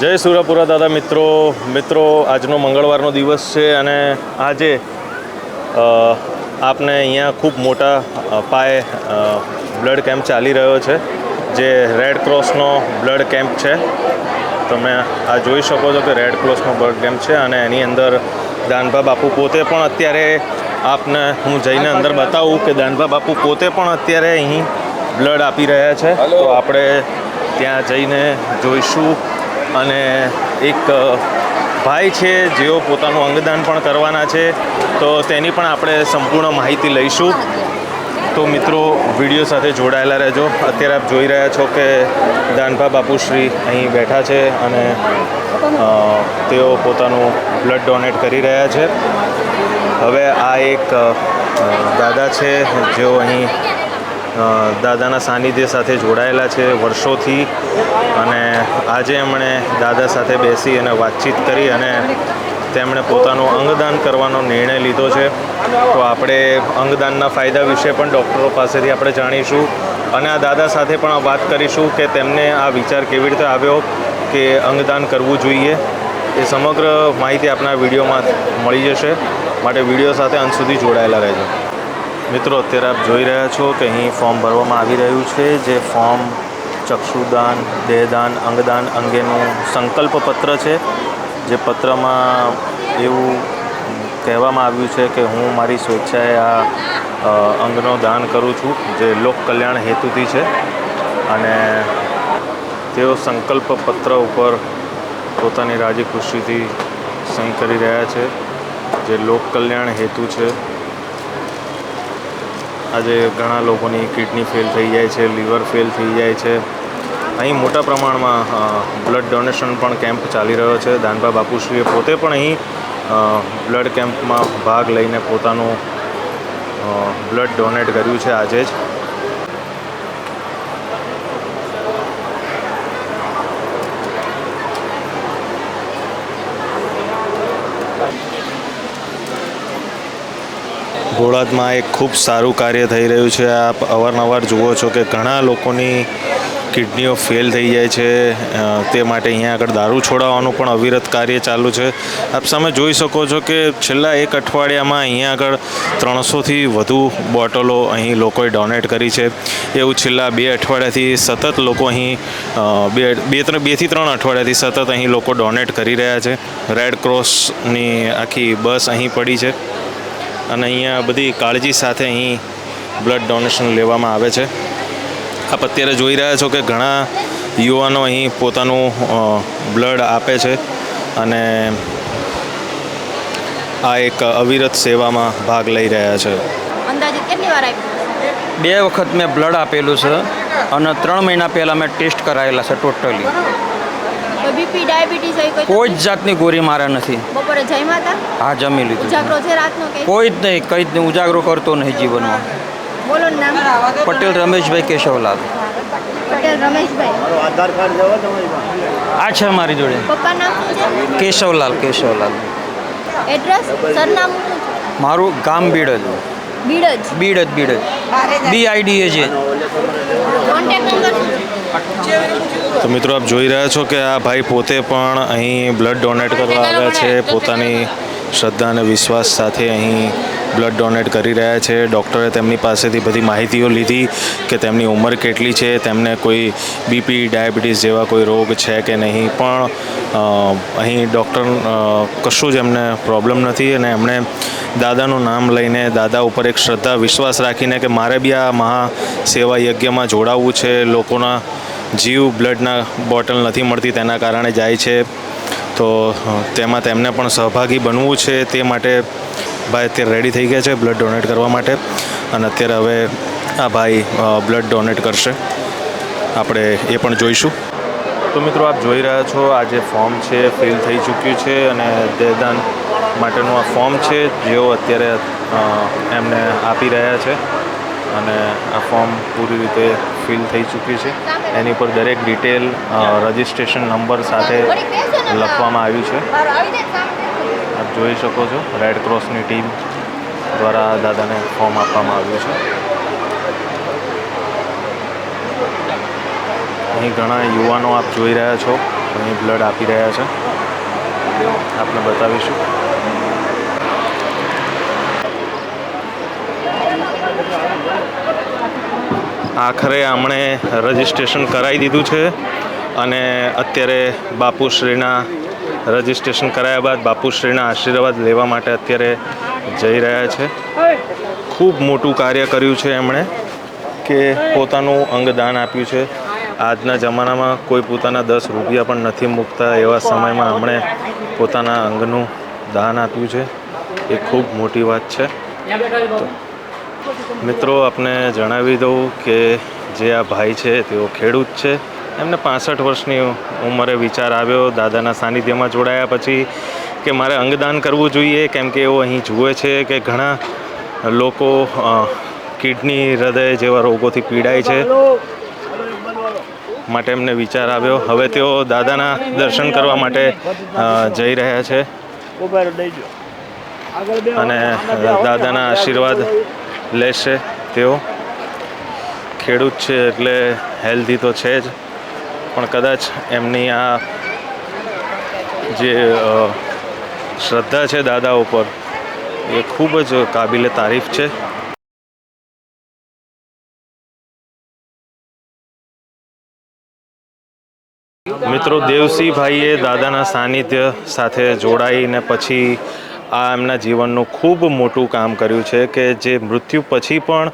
જય સુરપુરા દાદા મિત્રો. મિત્રો, આજનો મંગળવારનો દિવસ છે અને આજે આપને અહીંયા ખૂબ મોટા પાયે બ્લડ કેમ્પ ચાલી રહ્યો છે. જે રેડ ક્રોસનો બ્લડ કેમ્પ છે તમે આ જોઈ શકો છો કે રેડ ક્રોસનો બ્લડ કેમ્પ છે અને એની અંદર દાનભા બાપુ પોતે પણ અત્યારે આપને હું જઈને અંદર બતાવું કે દાનભા બાપુ પોતે પણ અત્યારે અહીં બ્લડ આપી રહ્યા છે. તો આપણે ત્યાં જઈને જોઈશું અને એક ભાઈ છે જેઓ પોતાનું અંગદાન પણ કરવાના છે તો તેની પણ આપણે સંપૂર્ણ માહિતી લઈશું. તો મિત્રો, વીડિયો સાથે જોડાયેલા રહેજો. અત્યારે આપ જોઈ રહ્યા છો કે દાનભા બાપુશ્રી અહીં બેઠા છે અને તેઓ પોતાનું બ્લડ ડોનેટ કરી રહ્યા છે. હવે આ એક દાદા છે, જેઓ અહીં દાદાના સાનિધ્ય સાથે જોડાયેલા છે વર્ષોથી. અને આજે એમણે દાદા સાથે બેસી અને વાતચીત કરી અને તેમણે પોતાનું અંગદાન કરવાનો નિર્ણય લીધો છે. તો આપણે અંગદાનના ફાયદા વિશે પણ ડૉક્ટરો પાસેથી આપણે જાણીશું. અને આ દાદા સાથે પણ વાત કરીશું કે તેમને આ વિચાર કેવી રીતે આવ્યો કે અંગદાન કરવું જોઈએ. એ સમગ્ર માહિતી આપણા વિડીયોમાં મળી જશે. માટે વીડિયો સાથે અંત સુધી જોડાયેલા રહેજો. મિત્રો, અત્યારે આપ જોઈ રહ્યા છો કે અહીં ફોર્મ ભરવામાં આવી રહ્યું છે, જે ફોર્મ ચક્ષુદાન, દેહદાન, અંગદાન અંગેનું સંકલ્પ પત્ર છે. જે પત્રમાં એવું કહેવામાં આવ્યું છે કે હું મારી સ્વેચ્છાએ આ અંગનો દાન કરું છું, જે લોક કલ્યાણ હેતુથી છે. અને તેઓ સંકલ્પ પત્ર ઉપર પોતાની રાજી ખુશીથી સહી કરી રહ્યા છે, જે લોક કલ્યાણ હેતુ છે. આજે ઘણા લોકોની કિડની ફેલ થઈ જાય છે, લીવર ફેલ થઈ જાય છે. અહીં મોટા પ્રમાણમાં બ્લડ ડોનેશન પણ કેમ્પ ચાલી રહ્યો છે. દાનભા બાપુશ્રીએ પોતે પણ અહીં બ્લડ કેમ્પમાં ભાગ લઈને પોતાનું બ્લડ ડોનેટ કર્યું છે આજે જ. ગોળાદમાં એક ખૂબ સારું કાર્ય થઈ રહ્યું છે. આપ અવારનવાર જુઓ છો કે ઘણા લોકોની કિડનીઓ ફેલ થઈ જાય છે તે માટે અહીંયા આગળ દારૂ છોડાવવાનું પણ અવિરત કાર્ય ચાલુ છે. આપ સામે જોઈ શકો છો કે છેલ્લા એક અઠવાડિયામાં અહીંયા આગળ ત્રણસોથી વધુ બોટલો અહીં લોકોએ ડોનેટ કરી છે. એવું છેલ્લા બે અઠવાડિયાથી સતત લોકો અહીં બે બે ત્રણ, બેથી ત્રણ અઠવાડિયાથી સતત અહીં લોકો ડોનેટ કરી રહ્યા છે. રેડ ક્રોસની આખી બસ અહીં પડી છે અને અહીંયા બધી કાળજી સાથે અહીં બ્લડ ડોનેશન લેવામાં આવે છે. આપ અત્યારે જોઈ રહ્યા છો કે ઘણા યુવાનો અહીં પોતાનું બ્લડ આપે છે અને આ એક અવિરત સેવામાં ભાગ લઈ રહ્યા છે. અંદાજે કેટલી વાર આપ્યું બે વખત મેં બ્લડ આપેલું છે અને ત્રણ મહિના પહેલાં મેં ટેસ્ટ કરાયેલા છે ટોટલી. કોઈ બીપી ડાયાબિટીસ કોઈ કોઈ જ જાતની? ગોળી મારા નથી. બપોરે જમ્યા હતા? હા જમી લીધું. છે કોઈ જ નહીં કંઈ જ નહીં ઉજાગરો કરતો નહીં જીવનમાં. બોલો નામ. પટેલ રમેશભાઈ કેશવલાલ. પટેલ રમેશભાઈ. આ છે મારી જોડે. પપ્પા નામ શું છે? કેશવલાલ કેશવલાલ. એડ્રેસ? સરનામું મારું ગામ બીડજ. બીડજ. બીડજ બીડજ. જ બીડ જ બી આઈડી એ છે કોન્ટેક્ટ નંબર શું છે? તો મિત્રો આપ જોઈ રહ્યા છો કે આ ભાઈ પોતે પણ અહીં બ્લડ ડોનેટ કરવા આવ્યા છે. પોતાની શ્રદ્ધા અને વિશ્વાસ સાથે અહીં બ્લડ ડોનેટ કરી રહ્યા છે. ડૉક્ટરે તેમની પાસેથી બધી માહિતીઓ લીધી કે તેમની ઉંમર કેટલી છે, તેમને કોઈ બીપી ડાયાબિટીસ જેવા કોઈ રોગ છે કે નહીં, પણ અહીં ડૉક્ટર કશું જ એમને પ્રોબ્લેમ નથી અને એમણે દાદાનું નામ લઈને દાદા ઉપર એક શ્રદ્ધા, વિશ્વાસ રાખીને કે મારે બી આ મહા સેવા યજ્ઞમાં જોડાવવું છે, લોકોના જીવ બ્લડના બોટલ નથી મળતી તેના કારણે જાય છે. તો તેમાં તેમને પણ સહભાગી બનવું છે તે માટે ભાઈ અત્યારે રેડી થઈ ગયા છે બ્લડ ડોનેટ કરવા માટે. અને અત્યારે હવે આ ભાઈ બ્લડ ડોનેટ કરશે. આપણે એ પણ જોઈશું. તો મિત્રો આપ જોઈ રહ્યા છો, આ જે ફોર્મ છે ફિલ થઈ ચૂક્યું છે અને દેહદાન માટેનું આ ફોર્મ છે, જેઓ અત્યારે એમને આપી રહ્યા છે. અને આ ફોર્મ પૂરી રીતે ફિલ થઈ ચૂક્યું છે. એની પર દરેક ડિટેલ રજિસ્ટ્રેશન નંબર સાથે લખવામાં આવ્યું છે. આપ જોઈ શકો છો રેડ ક્રોસની ટીમ દ્વારા દાદાને ફોર્મ આપવામાં આવ્યું છે. અહીં ઘણા યુવાનો આપ જોઈ રહ્યા છો અહીં બ્લડ આપી રહ્યા છે. આપને બતાવીશું. આખરે આમણે રજિસ્ટ્રેશન કરાવી દીધું છે અને અત્યારે બાપુશ્રીના રજિસ્ટ્રેશન કરાયા બાદ બાપુશ્રીના આશીર્વાદ લેવા માટે અત્યારે જઈ રહ્યા છે. ખૂબ મોટું કાર્ય કર્યું છે એમણે કે પોતાનું અંગદાન આપ્યું છે. આજના જમાનામાં કોઈ પોતાના દસ રૂપિયા પણ નથી મૂકતા એવા સમયમાં એમણે પોતાના અંગનું દાન આપ્યું છે. એ ખૂબ મોટી વાત છે. મિત્રો, આપને જણાવી દઉં કે જે આ ભાઈ છે, તેઓ ખેડૂત છે. એમને પાસઠ વર્ષની ઉંમરે વિચાર આવ્યો, દાદાના સાનિધ્યમાં જોડાયા પછી કે મારે અંગદાન કરવું જોઈએ, કેમ કે એઓ અહીં જુએ છે કે ઘણા લોકો કિડની હૃદય જેવા રોગોથી પીડાય છે માટે એમને વિચાર આવ્યો. હવે તેઓ દાદાના દર્શન કરવા માટે જઈ રહ્યા છે. અને દાદાના આશીર્વાદ લેશે તેઓ. ખેડૂત છે એટલે હેલ્ધી તો છે જ. પણ કદાચ એમની આ જે શ્રદ્ધા છે દાદા ઉપર, એ ખૂબ જ કાબિલે તારીફ છે. મિત્રો દેવસિંહભાઈએ દાદાના સાનિધ્ય સાથે જોડાઈને પછી આ એમના જીવનનું ખૂબ મોટું કામ કર્યું છે કે જે મૃત્યુ પછી પણ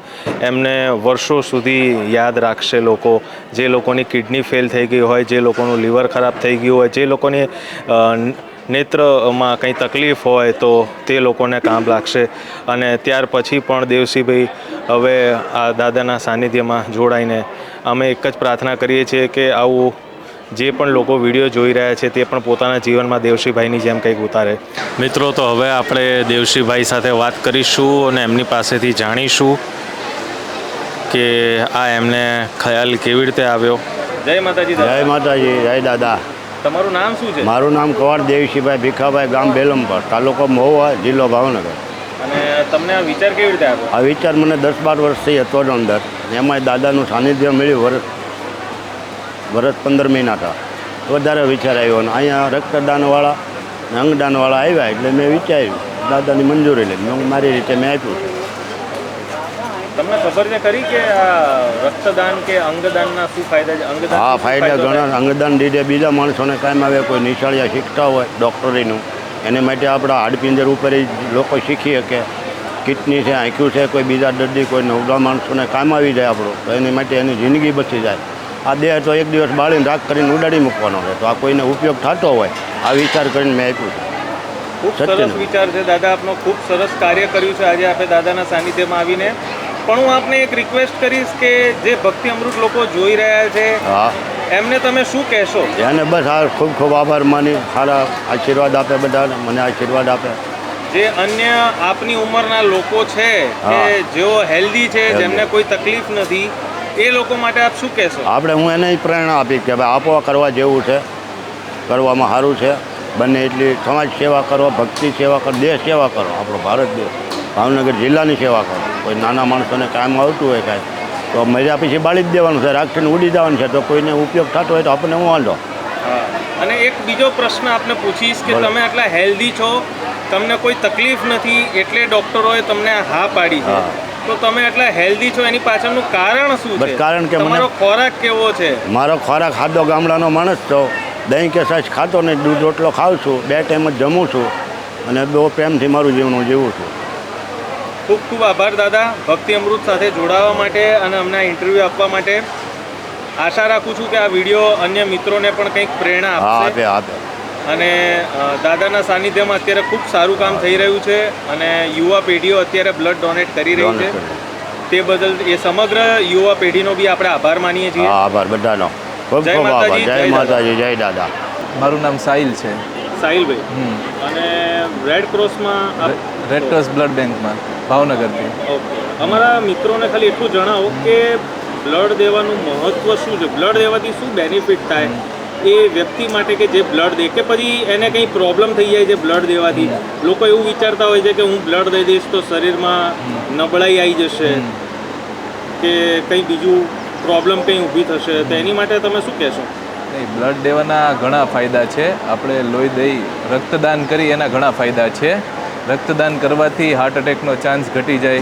એમને વર્ષો સુધી યાદ રાખશે લોકો. જે લોકોની કિડની ફેલ થઈ ગઈ હોય, જે લોકોનું લીવર ખરાબ થઈ ગયું હોય, જે લોકોની નેત્રમાં કંઈ તકલીફ હોય તો તે લોકોને કામ લાગશે. અને ત્યાર પછી પણ દેવસીભાઈ હવે આ દાદાના સાનિધ્યમાં જોડાઈને અમે એક જ પ્રાર્થના કરીએ છીએ કે આવું જે પણ લોકો વીડિયો જોઈ રહ્યા છે તે પણ પોતાના જીવનમાં દેવશ્રીભાઈની જેમ કંઈક ઉતારે. મિત્રો તો હવે આપણે દેવશ્રીભાઈ સાથે વાત કરીશું અને એમની પાસેથી જાણીશું કે આ એમને ખ્યાલ કેવી રીતે આવ્યો. જય માતાજી જય માતાજી જય દાદા. તમારું નામ શું છે? મારું નામ કવાડ દેવશીભાઈ ભીખાભાઈ ગામ બેલમપર તાલુકો મહુવા જિલ્લો ભાવનગર. અને તમને આ વિચાર કેવી રીતે આવ્યો? આ વિચાર મને દસ બાર વર્ષથી હતો જ અંદર. એમાંય દાદાનું સાનિધ્ય મળ્યું વર્ષ વર્ષ પંદર મહિના હતા વધારે વિચાર આવ્યો અને અહીંયા રક્તદાનવાળા ને અંગદાનવાળા આવ્યા એટલે મેં વિચાર્યું દાદાની મંજૂરી લઈ મેં મારી રીતે મેં આપ્યું તમને ખબર છે ખરી કે આ રક્તદાન કે અંગદાનના શું ફાયદા છે? હા ફાયદા ઘણા. અંગદાન લીધે બીજા માણસોને કામ આવે કોઈ નિશાળિયા શીખતા હોય ડૉક્ટરીનું. એને માટે આપણા હાડપિંજર ઉપર લોકો શીખી શકે. કિડની છે આંખ્યું છે કોઈ બીજા દર્દી કોઈ નવડા માણસોને કામ આવી જાય આપણો. તો એની માટે એની જિંદગી બચી જાય. આ દેહ તો એક દિવસ બાળીને રાખ કરીને ઉડાડી મૂકવાનો છે. તો આ કોઈને ઉપયોગ થતો હોય આ વિચાર કરીને મેં આપ્યું ખૂબ સરસ વિચાર છે દાદા આપનો ખૂબ સરસ કાર્ય કર્યું છે. આજે આપણે દાદાના સાનિધ્યમાં આવીને. પણ હું આપને એક રિક્વેસ્ટ કરીશ કે જે ભક્તિ અમૃત લોકો જોઈ રહ્યા છે હા. એમને તમે શું કહેશો? એને બસ આ ખૂબ ખૂબ આભાર માની સારા આશીર્વાદ આપે બધાને મને આશીર્વાદ આપે. જે અન્ય આપની ઉંમરના લોકો છે કે જેઓ હેલ્ધી છે જેમને કોઈ તકલીફ નથી એ લોકો માટે આપ શું કહેશો? આપણે હું એને જ પ્રેરણા આપી કે ભાઈ આપો કરવા જેવું છે. કરવામાં સારું છે. બંને એટલી સમાજ સેવા કરો ભક્તિ સેવા કરો દેશ સેવા કરો. આપણો ભારત દેશ. ભાવનગર જિલ્લાની સેવા કરો. કોઈ નાના માણસોને કામ આવતું હોય કાંઈ તો મજા પછી બાળી જ દેવાનું છે. રાખીને ઉડી જવાનું છે. તો કોઈને ઉપયોગ થતો હોય તો આપણને હું વાંધો? અને એક બીજો પ્રશ્ન આપને પૂછીશ કે તમે આટલા હેલ્ધી છો તમને કોઈ તકલીફ નથી એટલે ડોક્ટરોએ તમને હા પાડી છે. હા. તો તમે એટલા હેલ્ધી છો એની પાછળનું કારણ શું છે? કારણ કે મારો ખોરાક કેવો છે? મારો ખોરાક ખાધો ગામડાનો માણસ છો. દહીં કે સાસ ખાતો ને દૂધ રોટલો ખાઉં છું. બે ટાઈમ જ જમું છું. અને બહુ પ્રેમથી મારું જીવન જીવું છું. ખૂબ ખૂબ આભાર દાદા. ભક્તિ અમૃત સાથે જોડાવા માટે અને અમને ઇન્ટરવ્યૂ આપવા માટે. આશા રાખું છું કે આ વીડિયો અન્ય મિત્રોને પણ કંઈક પ્રેરણા આપશે. આપે આપે. અને દાદાના સાનિધ્યમાં અત્યારે ખૂબ સારું કામ થઈ રહ્યું છે અને યુવા પેઢીઓ અત્યારે બ્લડ ડોનેટ કરી રહી છે. તે બદલ એ સમગ્ર યુવા પેઢીનો બી આપણે આભાર માનીએ છીએ. આભાર બધાનો. ખૂબ જય ખૂબ આભાર. જય. માતાજી જય દાદા. મારું નામ સાહિલ છે. સાહિલભાઈ. હમ. અને રેડ ક્રોસમાં રેડ ક્રોસ બ્લડ બેંકમાં ભાવનગરથી. ઓકે. અમારા મિત્રોને ખાલી એટલું જણાવો કે બ્લડ દેવાનું મહત્ત્વ શું છે? બ્લડ દેવાથી શું બેનિફિટ થાય? એ વ્યક્તિ માટે કે જે બ્લડ દે કે પછી એને કંઈ પ્રોબ્લેમ થઈ જાય છે બ્લડ દેવાથી. લોકો એવું વિચારતા હોય છે કે હું બ્લડ દઈ દઈશ તો શરીરમાં નબળાઈ આવી જશે કે કંઈ બીજું પ્રોબ્લેમ કંઈ ઊભી થશે. તો એની માટે તમે શું કહેશો? નહીં બ્લડ દેવાના ઘણા ફાયદા છે. આપણે લોહી દઈ રક્તદાન કરી એના ઘણા ફાયદા છે. રક્તદાન કરવાથી હાર્ટ એટેકનો ચાન્સ ઘટી જાય.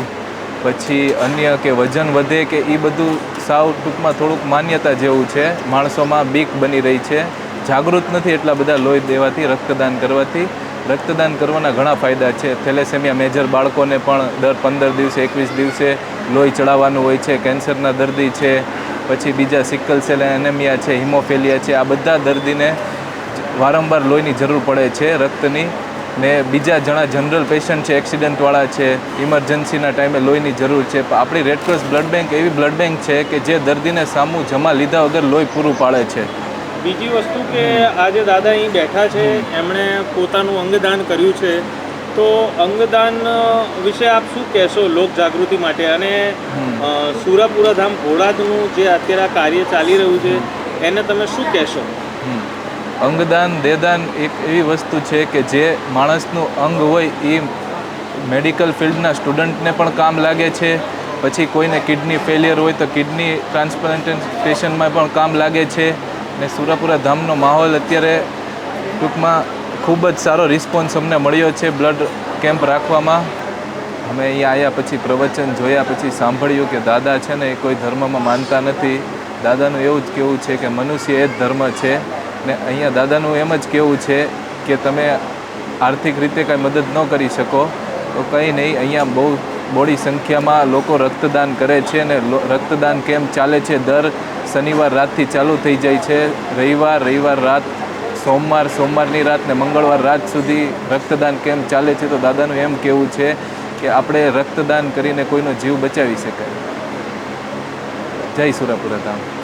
પછી અન્ય કે વજન વધે કે એ બધું સાવ ટૂંકમાં થોડુંક માન્યતા જેવું છે. માણસોમાં બીક બની રહી છે. જાગૃત નથી એટલા બધા લોહી દેવાથી, રક્તદાન કરવાથી. રક્તદાન કરવાના ઘણા ફાયદા છે. થેલેસેમિયા મેજર બાળકોને પણ દર પંદર દિવસે, એકવીસ દિવસે લોહી ચડાવવાનું હોય છે. કેન્સરના દર્દી છે. પછી બીજા સિકલ સેલ, એનેમિયા છે, હિમોફેલિયા છે. આ બધા દર્દીને વારંવાર લોહીની જરૂર પડે છે, રક્તની. ને બીજા જણા જનરલ પેશન્ટ છે એક્સિડન્ટવાળા છે ઇમરજન્સીના ટાઈમે લોહીની જરૂર છે. પણ આપણી રેડક્રોસ બ્લડ બેંક એવી બ્લડ બેંક છે કે જે દર્દીને સામું જમા લીધા વગર લોહી પૂરું પાડે છે. બીજી વસ્તુ કે આજે દાદા અહીં બેઠા છે એમણે પોતાનું અંગદાન કર્યું છે. તો અંગદાન વિશે આપ શું કહેશો લોક જાગૃતિ માટે? અને સુરાપુરા ધામ ભોળાદનું જે અત્યારે આ કાર્ય ચાલી રહ્યું છે એને તમે શું કહેશો. અંગદાન, દેદાન એક એવી વસ્તુ છે કે જે માણસનું અંગ હોય એ મેડિકલ ફિલ્ડના સ્ટુડન્ટને પણ કામ લાગે છે. પછી કોઈને કિડની ફેલિયર હોય તો કિડની ટ્રાન્સપ્લાન્ટેશનમાં પણ કામ લાગે છે. ને સુરાપુરા ધામનો માહોલ અત્યારે ટૂંકમાં ખૂબ જ સારો રિસ્પોન્સ અમને મળ્યો છે બ્લડ કેમ્પ રાખવામાં. અમે અહીંયા આવ્યા પછી પ્રવચન જોયા, પછી સાંભળ્યું કે દાદા છે ને એ કોઈ ધર્મમાં માનતા નથી. દાદાનું એવું જ કહેવું છે કે મનુષ્ય એ જ ધર્મ છે. ને અહીંયા દાદાનું એમ જ કહેવું છે કે તમે આર્થિક રીતે કાંઈ મદદ ન કરી શકો, તો કંઈ નહીં, અહીંયા બહુ બોડી સંખ્યામાં લોકો રક્તદાન કરે છે અને રક્તદાન કેમ્પ ચાલે છે? દર શનિવાર રાતથી ચાલુ થઈ જાય છે. રવિવાર રવિવાર રાત, સોમવાર, સોમવારની રાત ને મંગળવાર રાત સુધી રક્તદાન કેમ્પ ચાલે છે? તો દાદાનું એમ કહેવું છે કે આપણે રક્તદાન કરીને કોઈનો જીવ બચાવી શકાય. જય સુરાપુરા ધામ.